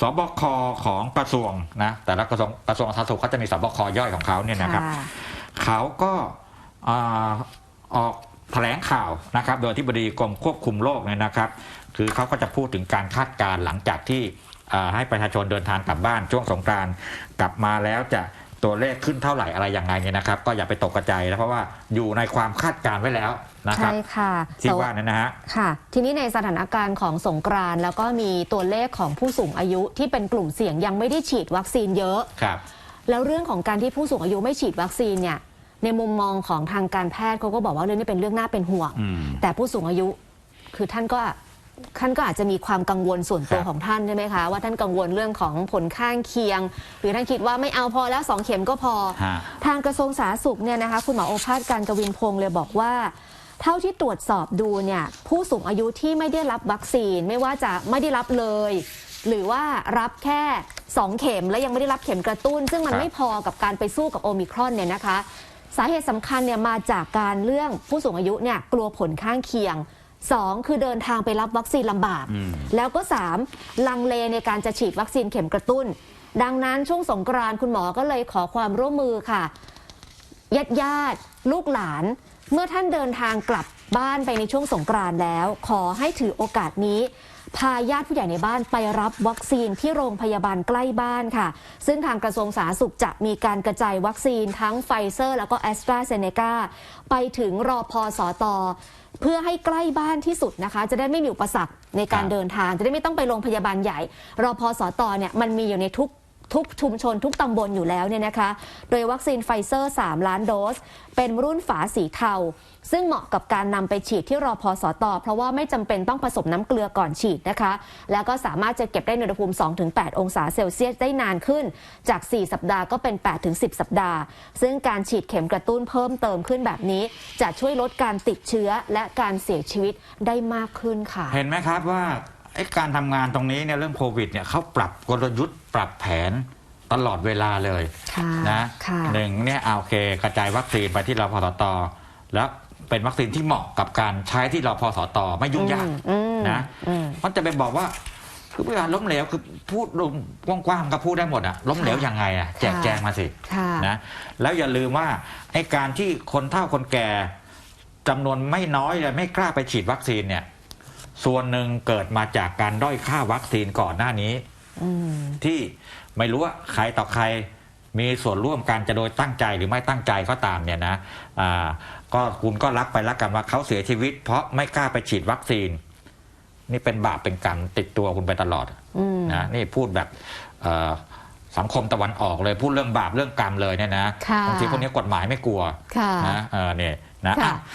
สบคของกระทรวงนะแต่ละกระทรวงกระทรวงสาธารณสุขเขาจะมีสบคย่อยของเขาเนี่ยนะครับค่ะเขาก็อ่าออกแถลงข่าวนะครับ โดยที่บดีกรมควบคุมโรคเนี่ยนะครับ คือเขาก็จะพูดถึงการคาดการณ์หลังจากที่อ่าให้ประชาชนเดินทางกลับบ้านช่วงสงกรานต์กลับมาแล้วจะ ตัวเลขขึ้นเท่าไหร่อะไรยังไงเนี่ยนะครับ ก็อย่าไปตกกระใจนะเพราะว่าอยู่ในความคาดการณ์ไว้แล้วนะครัใช่บค่ะที่แต่ว่านั้นนะฮะค่ะ ทีนี้ในสถานการณ์ของสงกรานต์แล้วก็มีตัวเลขของผู้สูงอายุที่เป็นกลุ่มเสี่ยงยังไม่ได้ฉีดวัคซีนเยอะครับ แล้วเรื่องของการที่ผู้สูงอายุไม่ฉีดวัคซีนเนี่ยในมุมมองของทางการแพทย์เขาก็บอกว่าเรื่องนี้เป็นเรื่องน่าเป็นห่วงอืมแต่ผู้สูงอายุคือท่านก็ ท่านก็อาจจะมีความกังวลส่วนตัวครับของท่านใช่ไหมคะ ว่าท่านกังวลเรื่องของผลข้างเคียง หรือท่านคิดว่าไม่เอาพอแล้วสองเข็มก็พอ ฮะ ทางกระทรวงสาธารณสุขเนี่ยนะคะคุณหมอโอภาสการกวินพงศ์เลยบอกว่า เท่าที่ตรวจสอบดูเนี่ยผู้สูงอายุที่ไม่ได้รับวัคซีนไม่ว่าจะไม่ได้รับเลย หรือว่ารับแค่ 2 เข็มและยังไม่ได้รับเข็มกระตุ้น ซึ่งมันครับ ไม่พอกับการไปสู้กับโอมิครอนเนี่ยนะคะ สาเหตุสำคัญเนี่ยมาจากการเรื่องผู้สูงอายุเนี่ยกลัวผลข้างเคียง 2 คือเดินทางไปรับวัคซีนลำบากอืมแล้วก็ 3 ลังเลในการจะฉีดวัคซีนเข็มกระตุ้น ดังนั้นช่วงสงกรานต์คุณหมอก็เลยขอความร่วมมือค่ะญาติญาติๆลูกหลาน เมื่อท่านเดินทางกลับบ้านไปในช่วงสงกรานต์แล้ว ขอให้ถือโอกาสนี้ พาญาติผู้ใหญ่ในบ้านไปรับวัคซีนที่โรงพยาบาลใกล้บ้านค่ะ ซึ่งทางกระทรวงสาธารณสุขจะมีการกระจายวัคซีนทั้งไฟเซอร์ แล้วก็แอสตราเซเนกาไปถึงรอพอสอตอเพื่อให้ใกล้บ้านที่สุดนะคะ จะได้ไม่มีอุปสรรคในการเดินทาง จะได้ไม่ต้องไปโรงพยาบาลใหญ่ รอพอสอตอเนี่ยมันมีอยู่ในทุก ทุกชุมชนทุกตำบลอยู่แล้วเนี่ยนะคะ โดยวัคซีนไฟเซอร์ 3 ล้านโดส เป็นรุ่นฝาสีเทา ซึ่งเหมาะกับการนำไปฉีดที่รอพอสอตอเพราะว่าไม่จำเป็นต้องผสมน้ำเกลือก่อนฉีดนะคะ แล้วก็สามารถจะเก็บได้ในอุณหภูมิ 2-8 องศาเซลเซียสได้นานขึ้น จาก 4 สัปดาห์ก็เป็น 8-10 สัปดาห์ ซึ่งการฉีดเข็มกระตุ้นเพิ่มเติมขึ้นแบบนี้ จะช่วยลดการติดเชื้อและการเสียชีวิตได้มากขึ้นค่ะ เห็นไหมครับว่า ไอ้การทำงานตรงนี้เนี่ยเรื่องโควิดเนี่ยเขาปรับกลยุทธ์ปรับแผนตลอดเวลาเลยค่ะนะค่ะหนึ่งเนี่ยเอาโอเค กระจายวัคซีนไปที่รพสตแล้วเป็นวัคซีนที่เหมาะกับการใช้ที่รพสตไม่ยุ่งยากอืมนะอืม มันจะไปบอกว่าคือเวลาล้มเหลวคือพูดกว้างๆก็พูดได้หมดอะล้มเหลวยังไงอะแจกแจงมาสิ ค่ะ นะแล้วอย่าลืมว่าไอ้การที่คนเฒ่าคนแก่จำนวนไม่น้อยเลยไม่กล้าไปฉีดวัคซีนเนี่ย ส่วนหนึ่งเกิดมาจากการด้อยค่าวัคซีนก่อนหน้านี้อืมที่ไม่รู้ว่าใครต่อใครมีส่วนร่วมกันจะโดยตั้งใจหรือไม่ตั้งใจก็ตามเนี่ยนะอ่าก็คุณก็รับไปรักกันว่าเขาเสียชีวิต เพราะไม่กล้าไปฉีดวัคซีน นี่เป็นบาปเป็นกรรมติดตัวคุณไปตลอดอืมนะนี่พูดแบบเอ่อสังคมตะวันออกเลยพูดเรื่องบาปเรื่องกรรมเลยเนี่ยนะค่ะบางทีพวกนี้กฎหมายไม่กลัวค่ะนะเออเนี่ยนะค่ะอะ